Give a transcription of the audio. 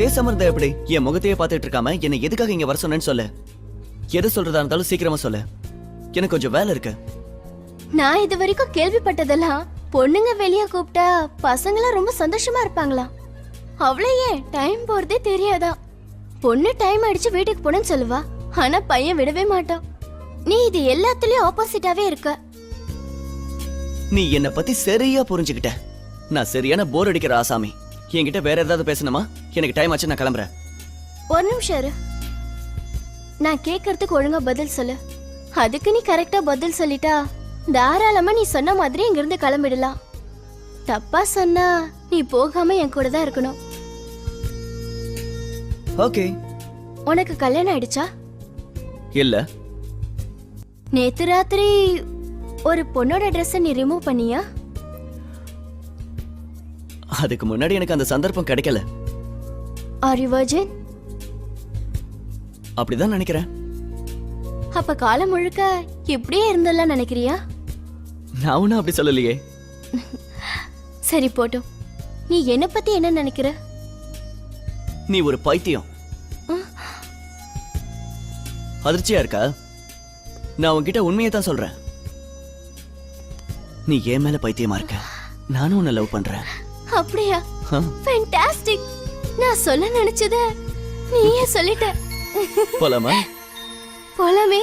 பேசாம இருந்தா எப்படி? என் முகத்தையே பார்த்துட்டு இருக்காம என்னை எதுக்காக இங்க வர சொன்னேன்னு சொல்லு. எது சொல்றதா இருந்தாலும் சீக்கிரமா சொல்லு. எனக்கு கொஞ்சம் வேலை இருக்கு. நான் இது வரைக்கும் கேள்விப்பட்டதெல்லாம் பொண்ணுங்க வெளிய கூப்பிட்டா பசங்களாம் ரொம்ப சந்தோஷமா இருப்பாங்களாம் அவ்வளோ ஏன்? டைம் போறதே தெரியாதா? பொண்ணு டைம் அடிச்சு வீட்டுக்கு போனேன்னு சொல்லுவா. ஆனா பையன் விடவே மாட்டான். நீ இது எல்லாத்துலயும் ஆப்போசிட்டாவே இருக்க. நீ என்னை பத்தி சரியா புரிஞ்சுக்கிட்ட. நான் சரியான போர் அடிக்கிற ஆசாமி. என்கிட்ட வேற ஏதாவது பேசணுமா? எனக்கு டைம் ஆச்சு நான் கிளம்புறேன். ஒரு நிமிஷம் இரு. நான் கேட்கறதுக்கு ஒழுங்கா பதில் சொல்லு. அதுக்கு நீ கரெக்டா பதில் சொல்லிட்டா தாராளமா நீ சொன்ன மாதிரி இங்கிருந்து கிளம்பிடலாம். தப்பா சொன்னா நீ போகாம என் கூட தான் இருக்கணும். ஓகே உனக்கு கல்யாணம் ஆயிடுச்சா? இல்ல. நேத்து ராத்திரி ஒரு பொண்ணோட ட்ரெஸ்ஸை நீ ரிமூவ் பண்ணியா? அதுக்கு முன்னாடி எனக்கு அந்த சந்தர்ப்பம் கிடைக்கல. ஆர் யூ வர்ஜின் அப்படிதான் நினைக்கிறேன். அப்ப காலம் முழுக்க இப்படியே இருந்தெல்லாம் நினைக்கிறியா? நான் ஒன்னும் அப்படி சொல்லலையே. சரி போட்டும். நீ என்ன பத்தி என்ன நினைக்கிற? நீ ஒரு பைத்தியம். அதிர்ச்சியா இருக்கா? நான் உன்கிட்ட உண்மையை தான் சொல்றேன். நீ ஏன் மேல பைத்தியமா இருக்க? நானும் உன்னை லவ் பண்றேன். அப்படியா? ஆ, ஃபேண்டாஸ்டிக் நான் சொல்ல நினைச்சத நீயே சொல்லிட்ட. போலாமா? போலாமே.